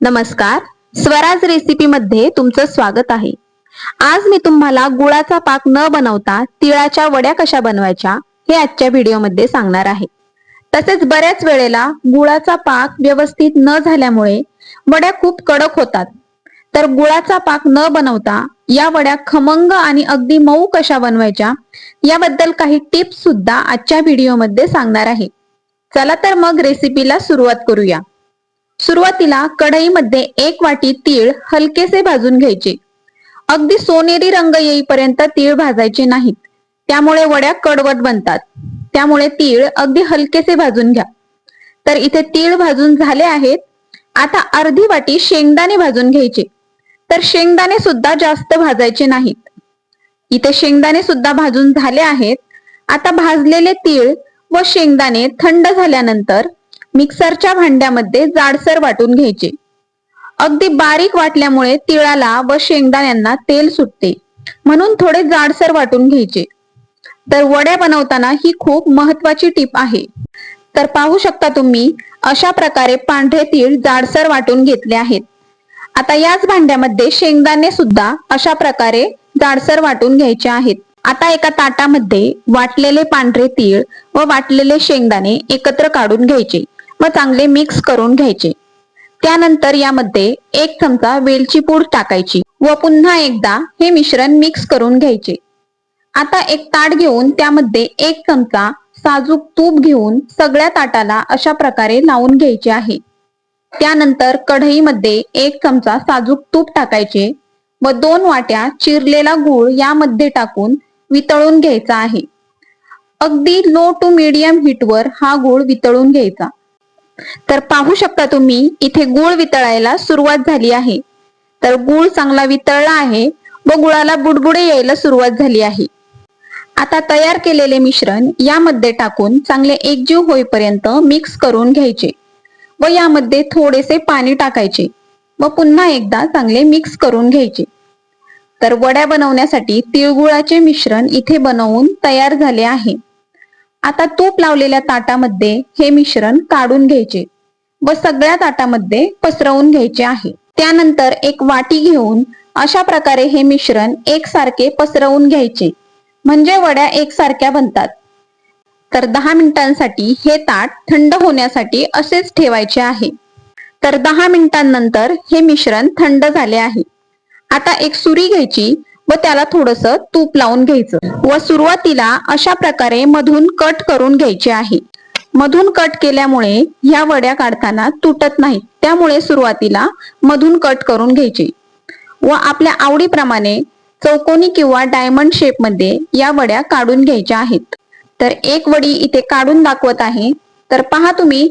नमस्कार. स्वराज रेसिपी मध्ये तुमचं स्वागत आहे. आज मी तुम्हाला गुळाचा पाक न बनवता तिळाच्या वड्या कशा बनवायच्या हे आजच्या व्हिडिओमध्ये सांगणार आहे. तसेच बऱ्याच वेळेला गुळाचा पाक व्यवस्थित न झाल्यामुळे वड्या खूप कडक होतात. तर गुळाचा पाक न बनवता या वड्या खमंग आणि अगदी मऊ कशा बनवायच्या याबद्दल काही टिप्स सुद्धा आजच्या व्हिडिओमध्ये सांगणार आहे. चला तर मग रेसिपीला सुरुवात करूया. सुरुवातीला कढईमध्ये एक वाटी तीळ हलकेसे भाजून घ्यायचे. अगदी सोनेरी रंग येईपर्यंत तीळ भाजायचे नाहीत. त्यामुळे वड्या कडवट बनतात. त्यामुळे तीळ अगदी हलकेसे भाजून घ्या. तर इथे तीळ भाजून झाले आहेत. आता अर्धी वाटी शेंगदाणे भाजून घ्यायचे. तर शेंगदाणे सुद्धा जास्त भाजायचे नाहीत. इथे शेंगदाणे सुद्धा भाजून झाले आहेत. आता भाजलेले तीळ व शेंगदाणे थंड झाल्यानंतर मिक्सरच्या भांड्यामध्ये जाडसर वाटून घ्यायचे. अगदी बारीक वाटल्यामुळे तिळाला व शेंगदाण्यांना तेल सुटते. म्हणून थोडे जाडसर वाटून घ्यायचे. तर वड्या बनवताना ही खूप महत्वाची टीप आहे. तर पाहू शकता तुम्ही अशा प्रकारे पांढरे तीळ जाडसर वाटून घेतले आहेत. आता याच भांड्यामध्ये शेंगदाणे सुद्धा अशा प्रकारे जाडसर वाटून घ्यायचे आहेत. आता एका ताटामध्ये वाटलेले पांढरे तीळ व वाटलेले शेंगदाणे एकत्र काढून घ्यायचे. व चांगले मिक्स करून घ्यायचे. त्यानंतर यामध्ये एक चमचा वेलची पूड टाकायची व पुन्हा एकदा हे मिश्रण मिक्स करून घ्यायचे. आता एक ताट घेऊन त्यामध्ये एक चमचा साजूक तूप घेऊन सगळ्या ताटाला अशा प्रकारे लावून घ्यायचे आहे. त्यानंतर कढईमध्ये एक चमचा साजूक तूप टाकायचे व दोन वाट्या चिरलेला गूळ यामध्ये टाकून वितळून घ्यायचा आहे. अगदी लो टू मीडियम हीटवर हा गूळ वितळून घ्यायचा. तर पाहू शकता तुम्ही इथे गुळ वितळायला सुरुवात झाली आहे. तर गुळ चांगला वितळला आहे व गुळाला बुडबुडे यायला सुरुवात झाली आहे. आता तयार केलेले मिश्रण यामध्ये टाकून चांगले एकजीव होईपर्यंत मिक्स करून घ्यायचे व यामध्ये थोडेसे पाणी टाकायचे व पुन्हा एकदा चांगले मिक्स करून घ्यायचे. तर वड्या बनवण्यासाठी तिळगुळाचे मिश्रण इथे बनवून तयार झाले आहे. आता तूप लावलेल्या ताटामध्ये हे मिश्रण काढून घ्यायचे व सगळ्या ताटामध्ये पसरवून घ्यायचे आहे. त्यानंतर एक वाटी घेऊन अशा प्रकारे हे मिश्रण एकसारखे पसरवून घ्यायचे. म्हणजे वड्या एकसारख्या बनतात. तर दहा मिनिटांसाठी हे ताट थंड होण्यासाठी असेच ठेवायचे आहे. तर दहा मिनिटांनंतर हे मिश्रण थंड झाले आहे. आता एक सुरी घ्यायची व त्याला थोडस तूप लावून घ्यायचं. व सुरुवातीला अशा प्रकारे मधून कट करून घ्यायचे आहे. मधून कट केल्यामुळे ह्या वड्या काढताना तुटत नाहीत. त्यामुळे सुरुवातीला मधून कट करून घ्यायचे. व आपल्या आवडीप्रमाणे चौकोनी किंवा डायमंड शेपमध्ये या वड्या काढून घ्यायच्या आहेत. तर एक वडी इथे काढून दाखवत आहे. तर पहा तुम्ही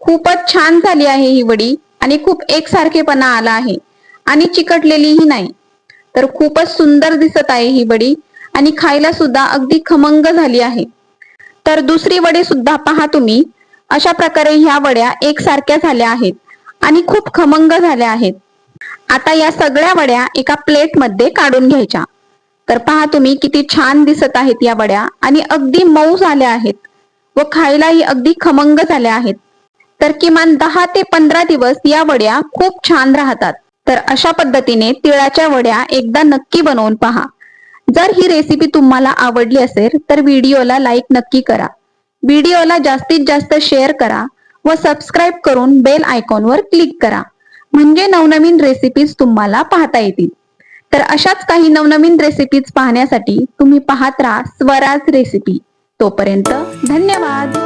खूपच छान झाली आहे ही वडी आणि खूप एकसारखेपणा आला आहे. आणि चिकटलेलीही नाही. तर खूपच सुंदर दिसत आहे ही वडी. आणि खायला सुद्धा अगदी खमंग झाली आहे. तर दुसरी वडी सुद्धा पहा तुम्ही. अशा प्रकारे ह्या वड्या एकसारख्या झाल्या आहेत आणि खूप खमंग झाल्या आहेत. आता या सगळ्या वड्या एका प्लेटमध्ये काढून घ्यायच्या. तर पहा तुम्ही किती छान दिसत आहेत या वड्या आणि अगदी मऊ झाल्या आहेत व खायलाही अगदी खमंग झाल्या आहेत. तर किमान दहा ते पंधरा दिवस या वड्या खूप छान राहतात. तर अशा पद्धतीने तिळाच्या वड्या एकदा नक्की बनवून पहा. जर ही रेसिपी तुम्हाला आवडली असेल तर व्हिडिओला लाईक नक्की करा. व्हिडिओला जास्तीत जास्त शेअर करा व सबस्क्राईब करून बेल आयकॉनवर क्लिक करा. म्हणजे नवनवीन रेसिपीज तुम्हाला पाहता येतील. तर अशाच काही नवनवीन रेसिपीज पाहण्यासाठी तुम्ही पाहत राहा स्वराज रेसिपी तोपर्यंत धन्यवाद!